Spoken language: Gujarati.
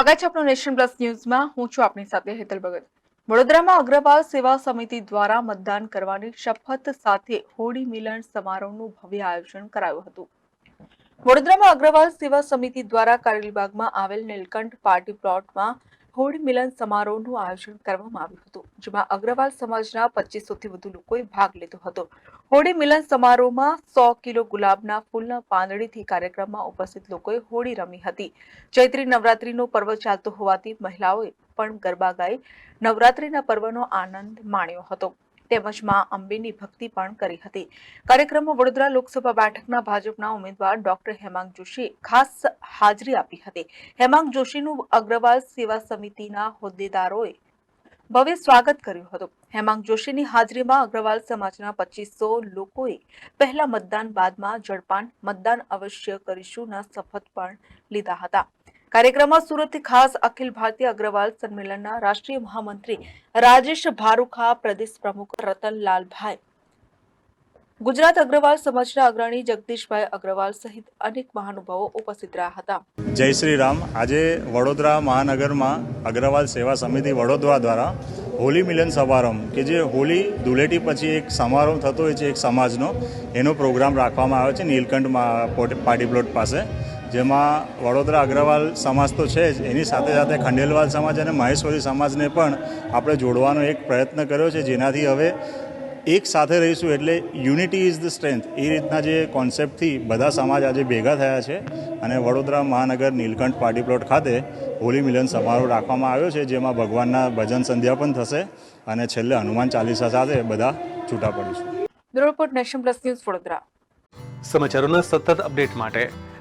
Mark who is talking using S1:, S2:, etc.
S1: સ્વાગત છે આપણું નેશન પ્લસ ન્યૂઝમાં. હું છું આપની સાથે હેતલ ભગત. વડોદરામાં અગ્રવાલ સેવા સમિતિ દ્વારા મતદાન કરવાની શપથ સાથે હોળી મિલન સમારોહનું ભવ્ય આયોજન કરાયું હતું. વડોદરામાં અગ્રવાલ સેવા સમિતિ દ્વારા કારેલીબાગમાં આવેલ નીલકંઠ પાર્ટી પ્લોટમાં હોળી મિલન સમારોહનું આયોજન કરવામાં આવ્યું હતું, જેમાં અગ્રવાલ સમાજના પચીસોથી વધુ લોકોએ ભાગ લીધો હતો. હોળી મિલન સમારોહમાં સો કિલો ગુલાબના ફૂલના પાંદડીથી કાર્યક્રમમાં ઉપસ્થિત લોકોએ હોળી રમી હતી. ચૈત્રી નવરાત્રીનો પર્વ ચાલતો હોવાથી મહિલાઓએ પણ ગરબા ગાઈ નવરાત્રીના પર્વનો આનંદ માણ્યો હતો. તેમજમાં અંબેની ભક્તિ પણ કરી હતી. કાર્યક્રમમાં વડોદરા લોકસભા બેઠકના ભાજપના ઉમેદવાર ડોક્ટર હેમાંગ જોશી ખાસ હાજરી આપી હતી. હેમાંગ જોશીનું અગ્રવાલ સેવા સમિતિના હોદ્દેદારોએ ભવ્ય સ્વાગત કર્યું હતું. હેમાંગ જોશીની હાજરીમાં અગ્રવાલ સમાજના પચીસો લોકોએ પહેલા મતદાન બાદમાં જળપાન મતદાન અવશ્ય કરીશુંના શપથ પણ લીધા હતા. કાર્યક્રમમાં સુરતથી ખાસ અખિલ ભારતીય અગ્રવાલ સંમેલનના રાષ્ટ્રીય મહામંત્રી રાજેશ ભારુખા, પ્રદેશ પ્રમુખ રતનલાલભાઈ, ગુજરાત અગ્રવાલ સમાજના અગ્રણી જગદીશભાઈ અગ્રવાલ સહિત અનેક મહાનુભાવો ઉપસ્થિત રહ્યા હતા.
S2: જય શ્રી રામ. આજે વડોદરા મહાનગરમાં અગ્રવાલ સેવા સમિતિ વડોદરા દ્વારા હોલી મિલન સમારંભ, કે જે હોલી ધૂળેટી પછી એક સમારોહ થતો હોય છે એક સમાજનો, એનો પ્રોગ્રામ રાખવામાં આવ્યો છે નીલકંઠમાં પાર્ટી પ્લોટ પાસે. જેમાં વડોદરા અગ્રવાલ સમાજ તો છે જ. એની સાથે સાથે ખંડેલવાલ સમાજ અને મહેશ્વરી સમાજને પણ આપણે જોડવાનો એક પ્રયત્ન કર્યો છે જેનાથી હવે એક સાથે રહીશું એટલે યુનિટી ઇઝ ધ સ્ટ્રેન્થ. એ રીતના જે કોન્સેપ્ટથી બધા સમાજ આજે ભેગા થયા છે અને વડોદરા મહાનગર નીલકંઠ પાર્ટી પ્લોટ ખાતે હોલી મિલન સમારોહ રાખવામાં આવ્યો છે જેમાં ભગવાનના ભજન સંધ્યા પણ થશે અને છેલ્લે હનુમાન ચાલીસા સાથે બધા છૂટા પડીશું.
S1: Bureau nation plus news Vadodara.
S3: સમાચારોના સતત અપડેટ માટે